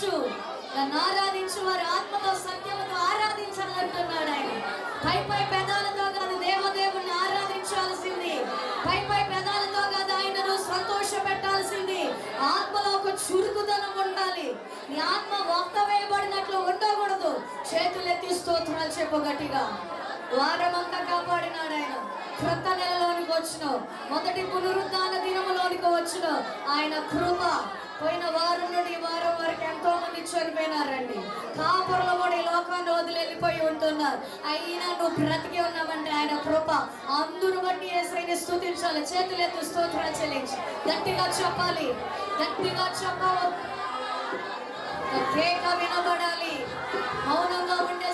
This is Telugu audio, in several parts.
ఆరాధించు నన్ను ఆరాధించు వారి ఆత్మతో సత్యముతో ఆరాధించాలంటున్నాడు ఆయన. పై పై పెదాలతో కాదు దేవదేవుణ్ణి ఆరాధించాల్సింది. పై పై పెదాలతో కాదు ఆయనను సంతోష పెట్టాల్సింది ఆత్మలో ఒక చురుకుదనం ఉండాలి. నీ ఆత్మ వక్త వేయబడినట్లు ఉండకూడదు. చేతులెత్తి స్తోత్రాలు చెప్పు గట్టిగా. వారమంతా కాపాడినాడు ఆయన. క్రొత్త నెలలోనికి వచ్చిన మొదటి పునరుద్ధాన దినములోనికి వచ్చిన ఆయన కృప పోయిన వారం నుండి వారం వరకు చనిపోయినారండి. కాపురలో కూడా ఈ లోకాన్ని వదిలి వెళ్ళిపోయి ఉంటున్నారు. అయినా నువ్వు బ్రతికి ఉన్నావంటే ఆయన కృప. అందరూ బట్టి ఏసైని స్థుతించాలి చేతులెత్తి స్తోత్రాలు చెల్లించి. గట్టిగా చెప్పాలి. గట్టిగా చెప్పాలి వినబడాలి. మౌనంగా ఉండే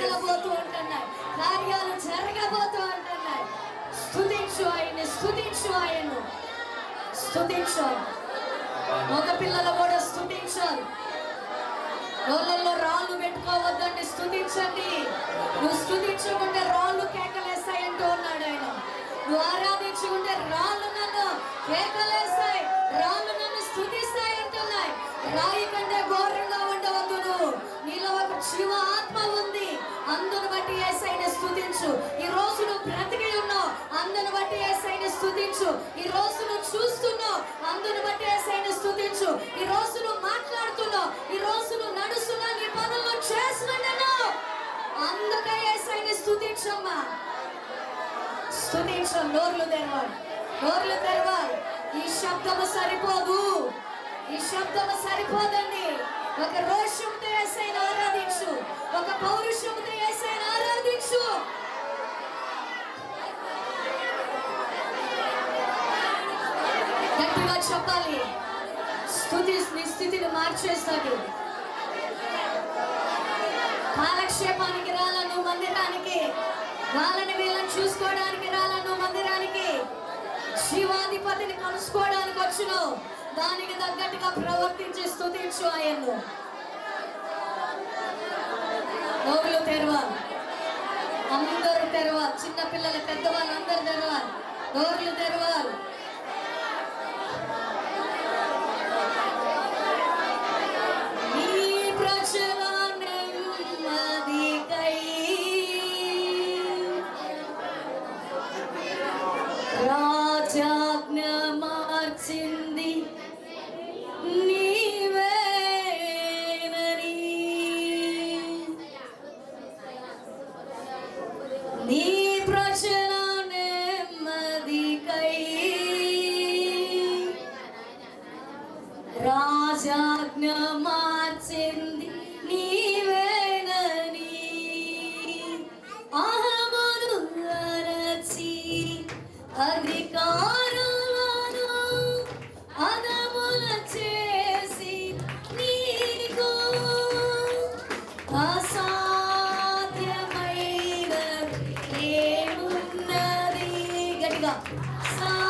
కార్యాలు కదలబోతూ ఉంటున్నాయి. కార్యాలు జరగబోతూ ఉంటున్నాయి. స్థుతించు ఆయన్ని స్థుతించు ఆయన్ను. స్థుతించు మగ పిల్లలు కూడా స్థుతించాలి రోళ్ళల్లో రాళ్ళు పెట్టుకోవద్దండి స్థుతించండి నువ్వు స్థుతించకుండా స్థుతించు. ఈ రోజు నువ్వు బ్రతికి ఉన్నావు. అందును బట్టి ఏసైని స్థుతించు. ఈ రోజు నువ్వు చూస్తున్నావు. అందును బట్టి ఏసైని స్థుతించు. ఈ రోజు నువ్వు మాట్లాడుతున్నావు. ఈ రోజు నువ్వు నడుస్తున్నావు. నీ పనులు చేస్తున్నావు అందుకే ఏసైని స్థుతించమ్మా. స్థుతించు. నోర్లు తెరవాలి. నోర్లు తెరవాలి. ఈ శబ్దము సరిపోదు. ఈ శబ్దము సరిపోదండి. ఒక రోషంతో ఏసైనా ఆరాధించు. ఒక పౌరుషంతో ఏసైనా ఆరాధించు గట్టిగా చెప్పాలి స్థుతి నీ స్థితిని మార్చేస్తాడు. కాలక్షేపానికి రాలా నువ్వు మందిరానికి వాళ్ళని వీళ్ళని చూసుకోవడానికి రాలా నువ్వు మందిరానికి శివాధిపతిని కలుసుకోవడానికి వచ్చిన. దానికి తగ్గట్టుగా ప్రవర్తించి స్థుతించు ఆయన్ను. నోగులు తెరవ. అందరూ తెరవ. చిన్న పిల్లలు పెద్దవాళ్ళు అందరు తెరవాలి నోరులు తెరవాలి ചിന്തി നീ പ്രശ്നാണ് മതി കൈ. രാജാജ്ഞമാ గట్టిగా